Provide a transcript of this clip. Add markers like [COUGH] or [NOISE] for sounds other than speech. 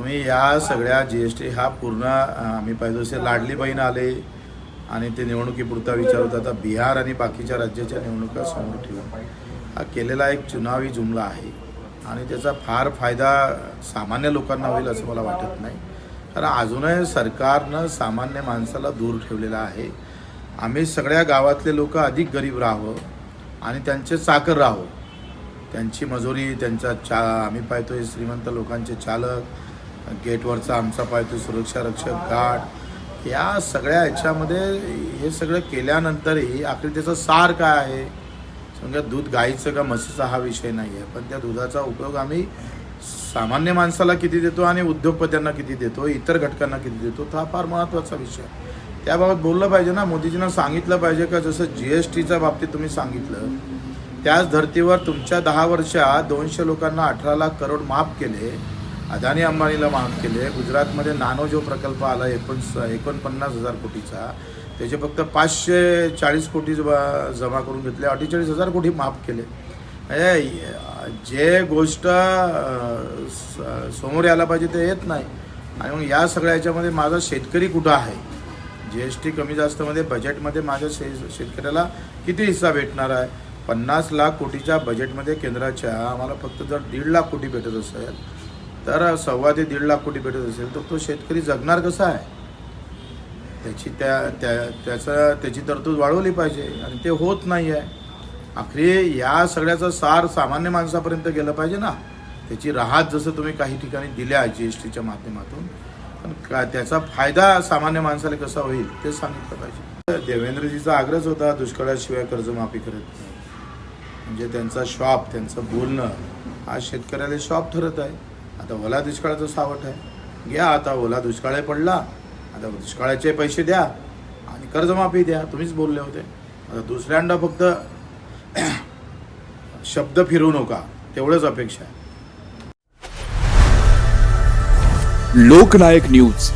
तुम्ही या सगळ्या जी एस टी हा पूर्ण आम्ही पाहिजे असे लाडली बहीण आले आणि ते निवडणुकीपुरता विचार होता. आता बिहार आणि बाकीच्या राज्याच्या निवडणुका समोर ठेवून. हा केलेला एक चुनावी जुमला आहे. आणि त्याचा फार फायदा सामान्य लोकांना होईल असं मला वाटत नाही. कारण अजूनही सरकारनं सामान्य माणसाला दूर ठेवलेलं आहे. आम्ही सगळ्या गावातले लोक अधिक गरीब राहावं आणि त्यांचे चाकर राहावं. त्यांची मजुरी त्यांचा चा आम्ही पाहतोय श्रीमंत लोकांचे चालक गेटवरचा आमचा पाहतोय सुरक्षा रक्षक गार्ड या सगळ्या ह्याच्यामध्ये हे सगळं केल्यानंतरही आखरी त्याचं सार काय आहे? समजा दूध गाईचं का म्हशीचा हा विषय नाही आहे पण त्या दुधाचा उपयोग आम्ही सामान्य माणसाला किती देतो आणि उद्योगपत्यांना किती देतो? इतर घटकांना किती देतो? तो हा फार महत्त्वाचा विषय. त्याबाबत बोललं पाहिजे ना? मोदीजींना सांगितलं पाहिजे का? जसं जी एस टीच्या बाबतीत तुम्ही सांगितलं त्याच धर्तीवर तुमच्या दहा वर्षात दोनशे लोकांना अठरा लाख करोड माफ केले. अदानी अंबानीला माफ केले. गुजरातमध्ये नानो जो प्रकल्प आला एकोण एकोणपन्नास हजार कोटीचा. त्याचे फक्त पाचशे चाळीस कोटी जमा जमा करून घेतले. अठ्ठेचाळीस हजार कोटी माफ केले. जे गोष्ट स- समोर यायला पाहिजे ते येत नाही. आणि मग या सगळ्या याच्यामध्ये माझा शेतकरी कुठं आहे? जी एस टी कमी जास्तमध्ये बजेटमध्ये माझ्या शे शेतकऱ्याला किती हिस्सा भेटणार आहे? पन्नास लाख कोटीच्या बजेटमध्ये केंद्राच्या आम्हाला फक्त जर दीड लाख कोटी भेटत असेल तर सव्वा ते दीड लाख कोटी भेटत असेल तर तो शेतकरी जगणार कसा आहे? त्याची त्या त्या त्याचं त्याची तरतूद वाढवली पाहिजे आणि ते होत नाही आहे अखेर या सगळ्याचा सार सामान्य माणसापर्यंत गेलं पाहिजे ना. त्याची राहत जसं तुम्ही काही ठिकाणी दिल्या जी एस टीच्या माध्यमातून पण का त्याचा फायदा सामान्य माणसाला कसा होईल ते सांगितलं पाहिजे. देवेंद्रजीचा आग्रहच होता दुष्काळाशिवाय कर्जमाफी करत नाही. म्हणजे त्यांचा शॉप त्यांचं बोलणं हा शेतकऱ्याला शॉप ठरत आहे. आता ओला दुष्काळाचं सावट आहे. घ्या आता ओला दुष्काळ पडला आता दुष्काळाचे पैसे द्या आणि कर्जमाफी द्या. तुम्हीच बोलले होते. आता दुसऱ्यांदा फक्त [CLEARS THROAT] शब्द फिरू नका. तेवढंच अपेक्षा आहे. लोकनायक न्यूज.